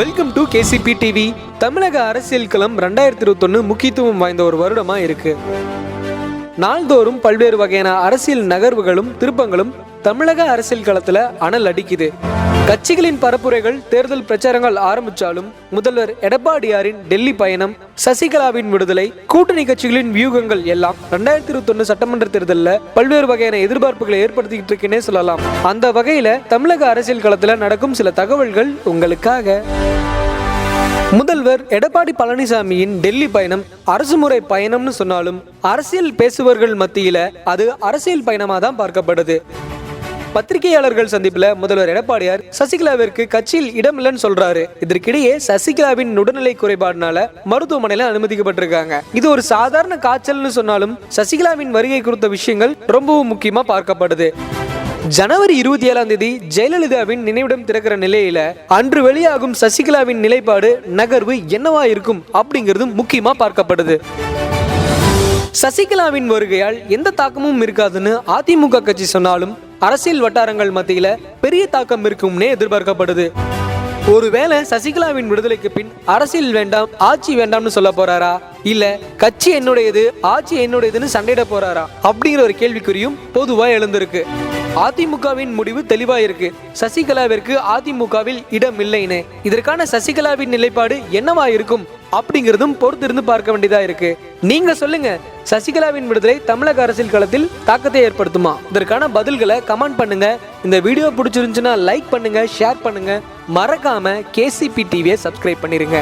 Welcome to KCP TV தமிழக அரசியல் களம் ரெண்டாயிரத்தி இருபத்தொன்னு முக்கியத்துவம் வாய்ந்த ஒரு வருடமா இருக்கு. நாள்தோறும் பல்வேறு வகையான அரசியல் நகர்வுகளும் திருப்பங்களும் தமிழக அரசியல் களத்துல அனல் அடிக்குது. கட்சிகளின் பரப்புரைகள் தேர்தல் பிரச்சாரங்கள் ஆரம்பிச்சாலும் முதல்வர் எடப்பாடியாரின் டெல்லி பயணம் சசிகலாவின் விடுதலை கூட்டணி கட்சிகளின் வியூகங்கள் எல்லாம் ரெண்டாயிரத்தி இருபத்தி சட்டமன்ற தேர்தலில் பல்வேறு வகையான எதிர்பார்ப்புகளை ஏற்படுத்திக்கிட்டு இருக்குன்னே சொல்லலாம். அந்த வகையில தமிழக அரசியல் களத்துல நடக்கும் சில தகவல்கள் உங்களுக்காக. முதல்வர் எடப்பாடி பழனிசாமியின் டெல்லி பயணம் அரசு முறை பயணம்னு சொன்னாலும் அரசியல் பேசுபவர்கள் மத்தியில அது அரசியல் பயணமா தான் பார்க்கப்படுது. பத்திரிகையாளர்கள் சந்திப்புல முதல்வர் எடப்பாடியார் சசிகலாவிற்கு கட்சியில் இடமில்லைன்னு சொல்றாரு. இதற்கிடையே சசிகலாவின் உடல்நிலை குறைபாடுனால மருத்துவமனையில அனுமதிக்கப்பட்டிருக்காங்க. இது ஒரு சாதாரண காய்ச்சல்னு சொன்னாலும் சசிகலாவின் வருகை குறித்த விஷயங்கள் ரொம்பவும் முக்கியமா பார்க்கப்படுது. ஜனவரி இருபத்தி ஏழாம் தேதி ஜெயலலிதாவின் நினைவிடம் திறக்கிற நிலையில அன்று வெளியாகும் சசிகலாவின் நிலைப்பாடு நகர்வு என்னவா இருக்கும் அப்படிங்கிறது முக்கியமா பார்க்கப்படுது. சசிகலாவின் வருகையால் எந்த தாக்கமும் இருக்காதுன்னு அதிமுக கட்சி சொன்னாலும் அரசியல் வட்டாரங்கள் மத்தியில் பெரிய தாக்கம் இருக்கும்னே எதிர்பார்க்கப்படுது. ஒருவேளை சசிகலாவின் விடுதலைக்கு பின் அரசியல் வேண்டாம் ஆட்சி வேண்டாம்னு சொல்ல போறாரா? இல்ல கட்சி என்னுடையது ஆட்சி என்னுடையதுன்னு சண்டையிட போறாரா? அப்படிங்கிற ஒரு கேள்விக்குறியும் பொதுவா எழுந்திருக்கு. அதிமுகவின் முடிவு தெளிவா இருக்கு சசிகலாவிற்கு அதிமுகவில் இடம் இல்லைன்னு இதற்கான சசிகலாவின் நிலைப்பாடு என்னவா இருக்கும் அப்படிங்கிறதும் பொறுத்திருந்து பார்க்க வேண்டியதா இருக்கு. நீங்க சொல்லுங்க சசிகலாவின் விடுதலை தமிழக அரசியல் களத்தில் தாக்கத்தை ஏற்படுத்துமா? இதற்கான பதில்களை கமெண்ட் பண்ணுங்க. இந்த வீடியோ பிடிச்சிருந்துச்சுன்னா லைக் பண்ணுங்க ஷேர் பண்ணுங்க. மறக்காம கேசிபி டிவியை சப்ஸ்கிரைப் பண்ணிருங்க.